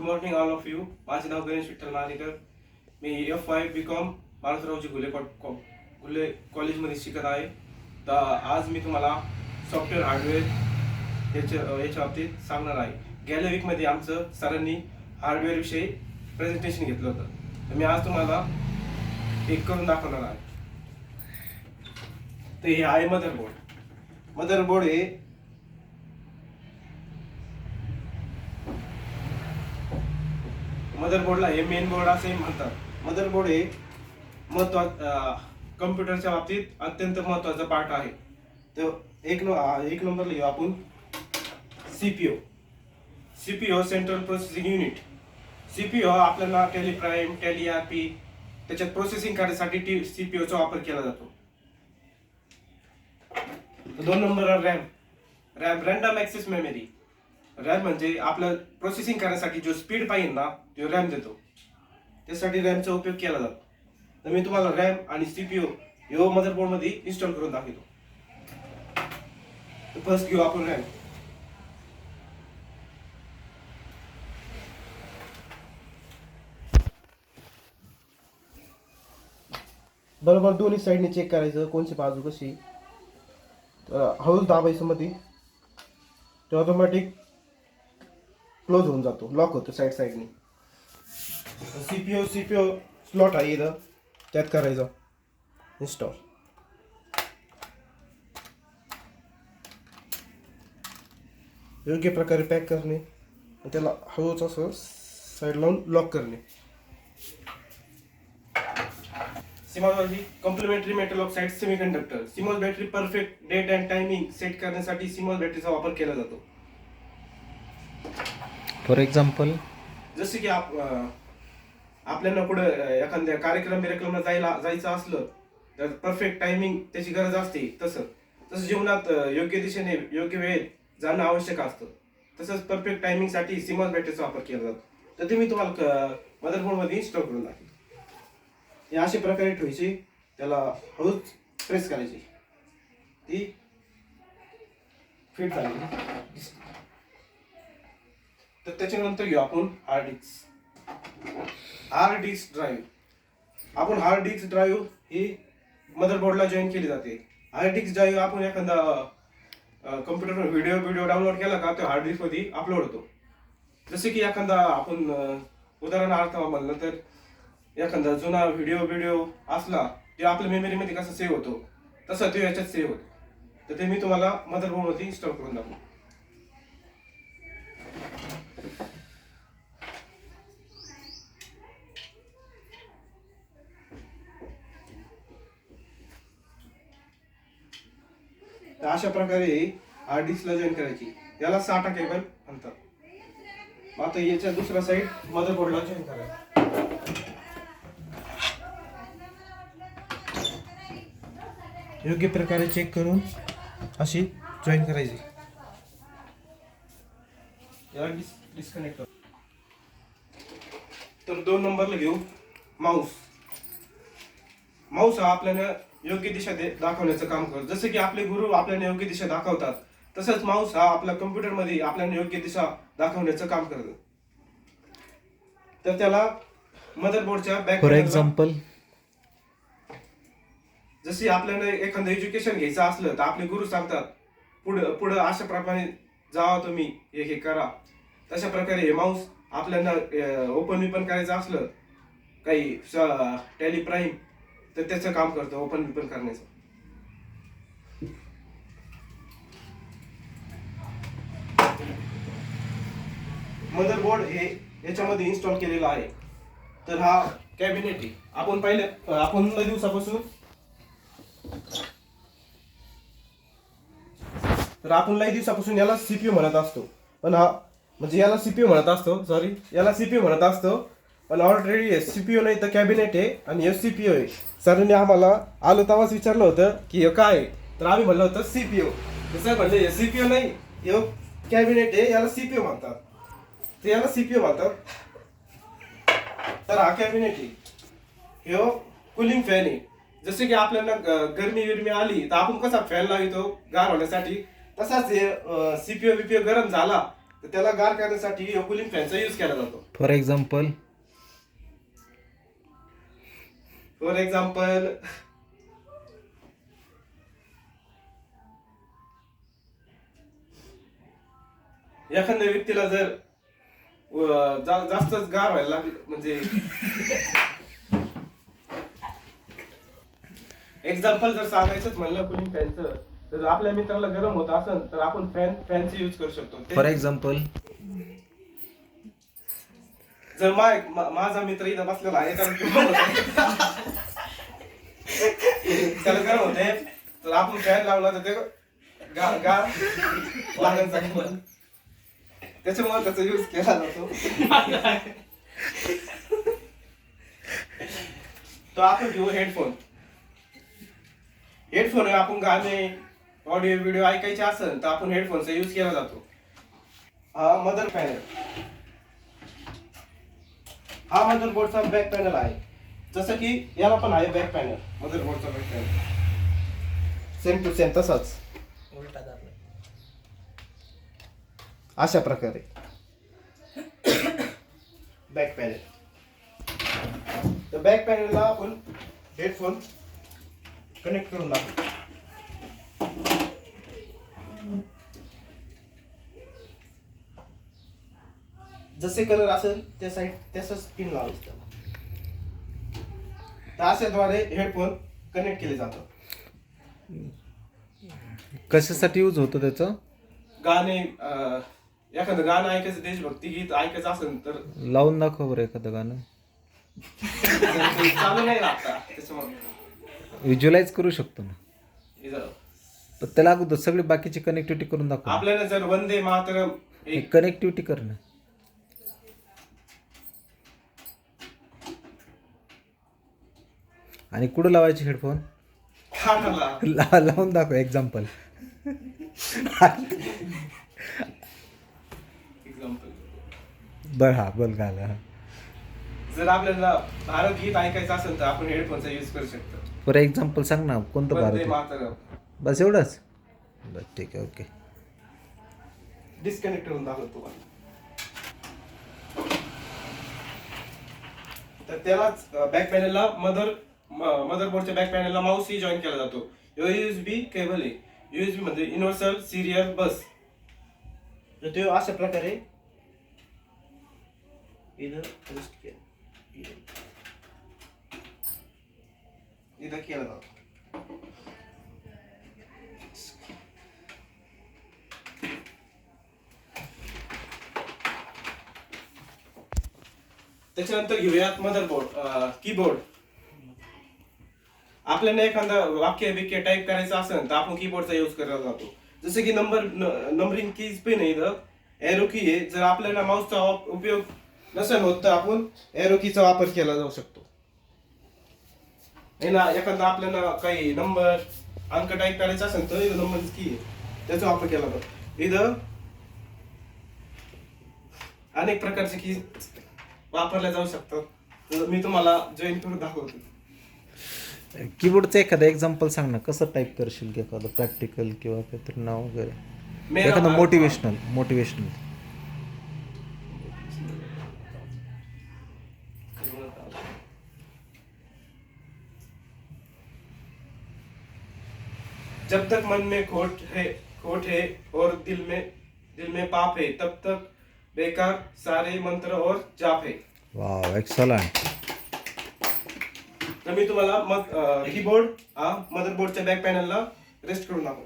Good morning all of you माझे नाव गणेश विठ्ठल नाणेकर मी एफ वाय बी कॉम मारुतरावजी गुले कॉ- गुले कॉलेजमध्ये शिकत आहे तर आज मी तुम्हाला सॉफ्टवेअर हार्डवेअर याच्या याच्या बाबतीत सांगणार आहे गेल्या वीकमध्ये आमचं सरांनी हार्डवेअरविषयी प्रेझेंटेशन घेतलं होतं तर मी आज तुम्हाला एक करून दाखवणार आहे तर हे आहे मदरबोर्ड मदरबोर्ड हे मदरबोर्डला हे मेन बोर्ड असे म्हणतात. मदरबोर्ड हे महत्वा कम्प्युटरच्या बाबतीत अत्यंत महत्त्वाचा पार्ट आहे. तर एक नो एक नंबरला घेऊ आपण. P O central processing unit C P O आपल्याला टेलिप्राईम टेली आरपी त्याच्यात प्रोसेसिंग करण्यासाठी टी सी पी ओचा वापर केला जातो. दोन नंबरवर RAM RAM random access memory RAM म्हणजे आपलं प्रोसेसिंग करण्यासाठी जो स्पीड पाहिजे ना तो रॅम देतो. त्यासाठी रॅमचा उपयोग केला जातो. तर मी तुम्हाला रॅम आणि सीपीओ यो मदरबोर्डमध्ये इन्स्टॉल करून दाखवतो. फर्स्ट घेऊ आपण रॅम. बरोबर दोन्ही साईडने चेक करायचं कोणची बाजू कशी. तर हळूच दाबायचं मध्ये. ते ऑटोमॅटिक क्लोज होऊन जातो. लॉक होतो साईड साईडने सीपीओ सीपीओ स्लॉट आहे इथं. त्यात करायचं. इन्स्टॉल योग्य प्रकारे पॅक करणे. त्याला हळूच असं साईड लावून लॉक करणे. CMOS battery complementary metal oxide semiconductor CMOS battery perfect date and timing set करण्यासाठी सिमॉल बॅटरीचा वापर केला जातो. फॉर एक्झाम्पल जसे की आप आपल्याला पुढे एखाद्या कार्यक्रम बिरक्रमला जायला जायचं असलं तर परफेक्ट टायमिंग त्याची गरज असते. तसं तसं जीवनात योग्य दिशेने योग्य वेळेत जाणं आवश्यक असतं. तसंच परफेक्ट टायमिंगसाठी सिमॉल बॅटरीचा वापर केला जातो. तर ते मी तुम्हाला मदरबोर्डमध्ये इन्स्टॉल करून दाखवेन. हे अशा प्रकारे ठेवायची. त्याला हळूच प्रेस करायची. ती फिट झाली. तर त्याच्यानंतर घेऊ आपण hard disk hard disk drive आपण हार्ड डिस्क ड्राईव्ह ही मदरबोर्डला जॉईन केली जाते. हार्ड डिस्क ड्राईव्ह आपण एखादा कम्प्युटरवर व्हिडिओ व्हिडिओ डाउनलोड केला का तो हार्ड डिस्कमध्ये अपलोड होतो. जसे की एखादा आपण उदाहरणार्थ म्हणलं तर एखादा जुना व्हिडिओ व्हिडिओ असला ते आपल्या मेमरीमध्ये कसा सेव्ह होतो तसा तो याच्यात सेव्ह होतो. तर ते मी तुम्हाला मदरबोर्डमध्ये इन्स्टॉल करून दाखवतो. अशा प्रकारे हार्ड जॉईन करायची. याला साठा केबल म्हणतात. मग आता याच्या दुसऱ्या साईड मदरबोर्डला जॉईन करायचं योग्य प्रकारे चेक करून अशी जॉईन करायची. याला डिस्कनेक्ट तर दोन नंबरला घेऊ. माऊस माऊस हा आपल्याला योग्य दिशा दाखवण्याचं काम करतो जसं की आपले गुरु आपल्याला योग्य दिशा दाखवतात तसंच माऊस हा आपल्या कम्प्युटरमध्ये आपल्याला योग्य दिशा दाखवण्याचं काम करतो. तर त्याला मदरबोर्डच्या बॅक फॉर एक्झाम्पल जशी आपल्याला एखादं एज्युकेशन घ्यायचं असलं तर आपले गुरु सांगतात पुढं पुढं अशा प्रकारे जावा तुम्ही हे हे करा. तशा प्रकारे हे माऊस आपल्याला ओपन विपन करायचं असलं काही टॅली प्राईम तर त्याचं काम करतो ओपन विपन करण्याचं. मदरबोर्ड हे याच्यामध्ये इन्स्टॉल केलेला आहे. तर हा कॅबिनेट आहे. आपण पहिले आपण दिवसापासून तर आपण लई दिवसापासून याला सीपीयू म्हणत असतो. पण हा म्हणजे याला सीपीयू म्हणत असतो सॉरी याला सीपीयू म्हणत असतो. पण ऑलरेडी एस सीपीयू नाही तर कॅबिनेट आहे आणि हे सीपीयू आहे. सरांनी आम्हाला आलो तेव्हाच विचारलं होतं की हे काय आहे? तर आम्ही म्हणलं होतं सीपीयू सर म्हणले हे ओ नाही हे कॅबिनेट आहे याला सीपीयू म्हणतात. तर याला सीपीयू म्हणतात. तर हा कॅबिनेट आहे. हे हो, कुलिंग फॅन आहे. जसे की आपल्याला ग- गरमी विरमी आली तर आपण कसा फॅन लावितो? गार होण्यासाठी. तसाच हे सीपीओ बीपीओ गरम झाला तर त्याला गार करण्यासाठी कुलिंग फॅनचा यूज केला जातो. फॉर एक्झाम्पल फॉर एक्झाम्पल एखाद्या व्यक्तीला जर जा- जास्तच गार व्हायला लागलं म्हणजे एक्झाम्पल जर सांगायचंच म्हणलं कुलिंग फॅनचं तर आपल्या मित्राला गरम होत असेल तर आपण फॅन फॅनचे यूज करू शकतो. फॉर एक्झाम्पल जर मा- माझा मित्र इथं बसलेला आहे तर त्याला गरम होते. तर आपण फॅन लावला तर ते गा गार लागन चांगलं. त्याच्यामुळे त्याचा यूज केला जातो. तो आपण घेऊ हेडफोन हेडफोन आपण गाणे ऑडिओ व्हिडिओ ऐकायचे असेल तर आपण हेडफोनचा यूज केला जातो. हा मदर पॅनल हा मदरबोर्डचा बॅक पॅनल आहे. जसं की याला पण आहे back panel मदरबोर्डचा back panel same to same तसाच. अशा प्रकारे. बॅक पॅनल तर बॅक पॅनलला आपण हेडफोन कनेक्ट करून टाकू जसे कलर असेल त्या साईड तसंच पिन लावायचं त्याला. तर अशाद्वारे हेडफोन कनेक्ट केले जातात. कशासाठी यूज होतो त्याचं? गाणे अं, एखादं गाणं ऐकायचं देशभक्ती गीत ऐकायचं असेल तर. लावून दाखव बरं एखादं गाणं. चालू नाही लागता त्याच्यामुळे. करू शकतो ना. पण त्याला अगोदर सगळी बाकीची कनेक्टिव्हिटी करून दाखव. आपल्याला जर वंदे मातरम एक कनेक्टिव्हिटी कर ना. आणि कुठं लावायचे हेडफोन ला लावून दाखव एक्झाम्पल बरं हा बोल घाला जर आपल्याला भारत गीत ऐकायचं असेल तर आपण हेडफोनचा यूज करू शकतो. फॉर एक्झाम्पल सांग ना कोणतं वंदे भारत मातरम. बस एवढंच? बस ठीक आहे ओके. डिस्कनेक्ट करून दाखवतो तुम्हाला. तर त्यालाच बॅक पॅनलला मदर मदरबोर्डच्या बॅक पॅनलला माऊसही जॉईन केला जातो. युएसबी केबल आहे. युएसबी म्हणजे युनिव्हर्सल सिरियल बस तर तो अशा प्रकारे इथं केलं. इथं केला जातो. त्याच्यानंतर घेऊयात मदरबोर्ड कीबोर्ड आपल्याला एखादं वाक्य बिक्य टाईप करायचं असेल तर आपण कीबोर्डचा यूज करायला जातो जसं की नंबर नंबरिंग कीज पेन आहे इथं. एरो की आहे. जर आपल्याला माऊसचा उपयोग नसेल होत तर आपण एरो कीचा वापर केला जाऊ शकतो. हे ना एखादा आपल्याला काही नंबर अंक टाईप करायचा असेल तर इथं नंबर की आहे. त्याचा वापर केला जातो. इथं अनेक प्रकारचे की वापरल्या जाऊ शकतात. मी तुम्हाला जॉईन करून दाखवतो. कीबोर्डचं एखादं एक्झाम्पल सांग ना. कसं टाईप करशील की एखादं प्रॅक्टिकल किंवा काहीतरी नाव वगैरे? एखादं मोटिवेशनल मोटिवेशनल जब तक मन में खोट है खोट है और दिल में दिल में पाप है तब तक बेकार सारे मंत्र और जाप है। वाव एक्सलंट तर मी तुम्हाला मग कीबोर्ड हा मदरबोर्डच्या बॅक पॅनलला रेस्ट करून दाखव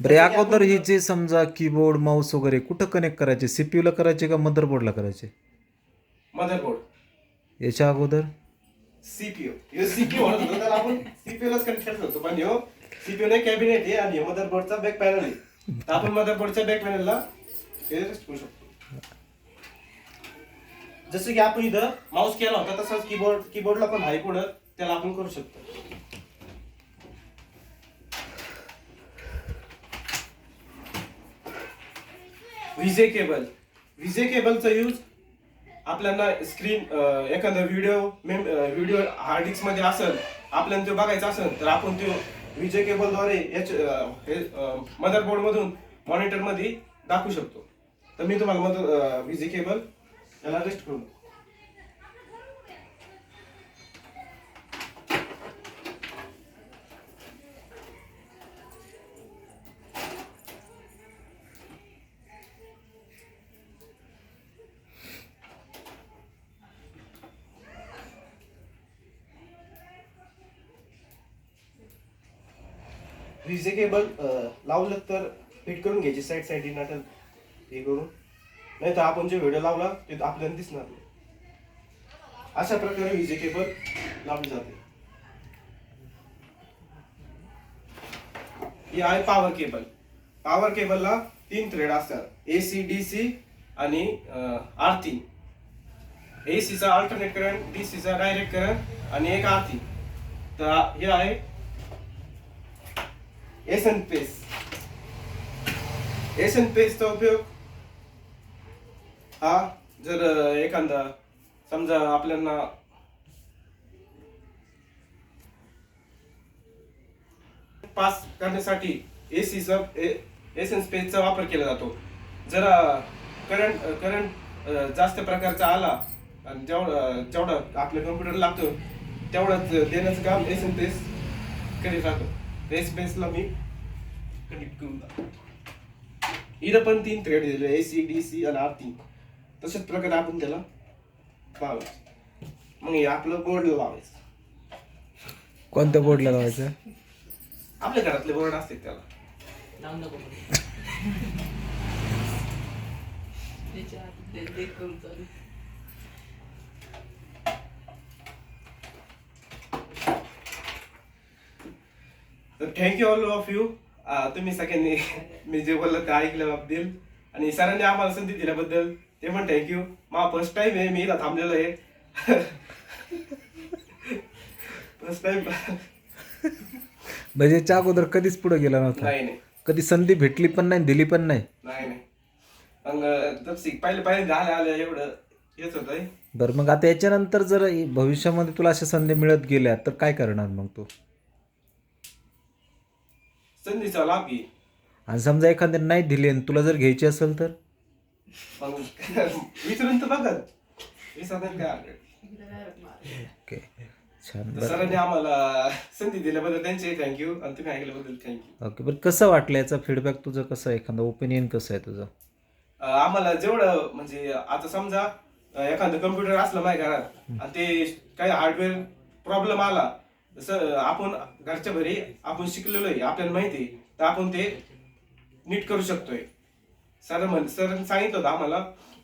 बरं अगोदर ही जे समजा कीबोर्ड माऊस वगैरे कुठं कनेक्ट करायचे? CPU ला करायचे का मदरबोर्डला करायचे? मदरबोर्ड याच्या अगोदर? सीपीयू हे सीपीयू म्हणत होतो त्याला आपण सीपीयू लाच कनेक्ट करत पण ह्यो सीपीयू नाही कॅबिनेट आहे आणि मदरबोर्डचा बॅक पॅनल आहे. तर आपण मदरबोर्डच्या बॅक पॅनलला रेस्ट करू शकतो. जसं की आपण इथं माऊस केला होता तसंच कीबोर्ड कीबोर्डला पण आहे पुढं. त्याला आपण करू शकतो. विजे केबल. विजे केबलचा यूज आपल्याला स्क्रीन एखादा व्हिडिओ व्हिडिओ हार्ड डिस्कमध्ये असेल आपल्याला तो बघायचा असेल तर आपण तो विजे केबलद्वारे याच मदरबोर्ड मधून मॉनिटरमध्ये दाखवू शकतो. तर मी तुम्हाला मदर विजे केबल याला रेस्ट करू विजे केबल लावलं तर फिट करून घ्यायची साईड साईड नाटल हे करून. नाही तर आपण जे व्हिडिओ लावला ते आपल्याला दिसणार नाही. अशा प्रकारे विजे केबल लावली जाते. हे आहे पॉवर केबल पॉवर केबलला तीन थ्रेड असतात. ए सी डी सी आणि आरती ए सीचा अल्टरनेट करंट डी सीचा डायरेक्ट करंट आणि एक आरती तर हे आहे एसन पेस एसन पेसचा उपयोग हा जर एखादा समजा आपल्याला पास करण्यासाठी एसीचा एसन स्पेसचा वापर केला जातो. जर करंट करंट जास्त प्रकारचा आला आणि जेवढा जेवढा आपल्या कम्प्युटर लागतो तेवढाच देण्याचं काम एसन पेस करीत राहतो. एस पेसला मी कनेक्ट करून टाकतो. इथं पण तीन थ्रेड दिले ए सी डी सी आणि आर तीन. तशाच प्रकारे आपण त्याला लावायचं. मग हे आपलं बोर्ड लावायचं. कोणत्या बोर्डला लावायचं? आपल्या घरातले बोर्ड असते त्याला. लावून नको त्याच्या आत ते- ते करून चालू तर थँक्यू ऑल ऑफ यू तुम्ही सगळ्यांनी मी जे बोललं ते ऐकल्याबद्दल आणि सरांनी आम्हाला संधी दिल्याबद्दल ते पण थँक्यू मा फर्स्ट टाइम आहे मी इथं थांबलेलो आहे. फर्स्ट टाइम म्हणजे याच्या अगोदर कधीच पुढे गेला नव्हता? नाही नाही. कधी संधी भेटली पण नाही दिली पण नाही? नाही नाही. मग तर शिक पहिले पहिले आल्या आल्या एवढं येत होतं. बरं मग आता याच्यानंतर जर भविष्यामध्ये तुला अशा संधी मिळत गेल्या तर काय करणार मग तू? संधीचा लाभ घे. आणि समजा एखाद्या नाही दिली आणि तुला जर घ्यायची असेल तर? मग विचारून तर बघत विचारून काय. ओके. छान. बरं. सरांनी आम्हाला संधी दिल्याबद्दल त्यांचे थँक्यू आणि तुम्ही ऐकल्याबद्दल थँक्यू ओके. बरं कसं वाटलं याचा फीडबॅक तुझं? कसं आहे? एखादं ओपिनियन कसं आहे तुझं? आम्हाला जेवढं म्हणजे आता समजा अं, एखादं कम्प्युटर असलं माझ्या घरात आणि ते काही हार्डवेअर प्रॉब्लेम आला जसं आपण घरच्या घरी आपण शिकलेलो आहे आपल्याला माहिती आहे तर आपण ते नीट करू शकतोय. सर म्हण सर सांगितलं होतं आम्हाला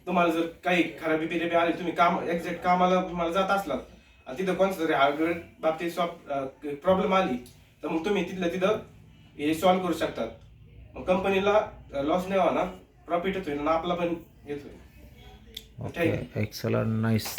तुम्हाला जर काही खराबी बिराबी आली तुम्ही काम एक्झॅक्ट कामाला तुम्हाला जात असलात आणि तिथं कोणतं तरी हार्डवेअर बाबतीत सॉफ्ट प्रॉब्लेम आली तर मग तुम्ही तिथल्या तिथं हे सॉल्व्ह करू शकतात. मग कंपनीला लॉस नाही होणार प्रॉफिटच होईल आणि आपला पण ओके एक्सलंट नाईस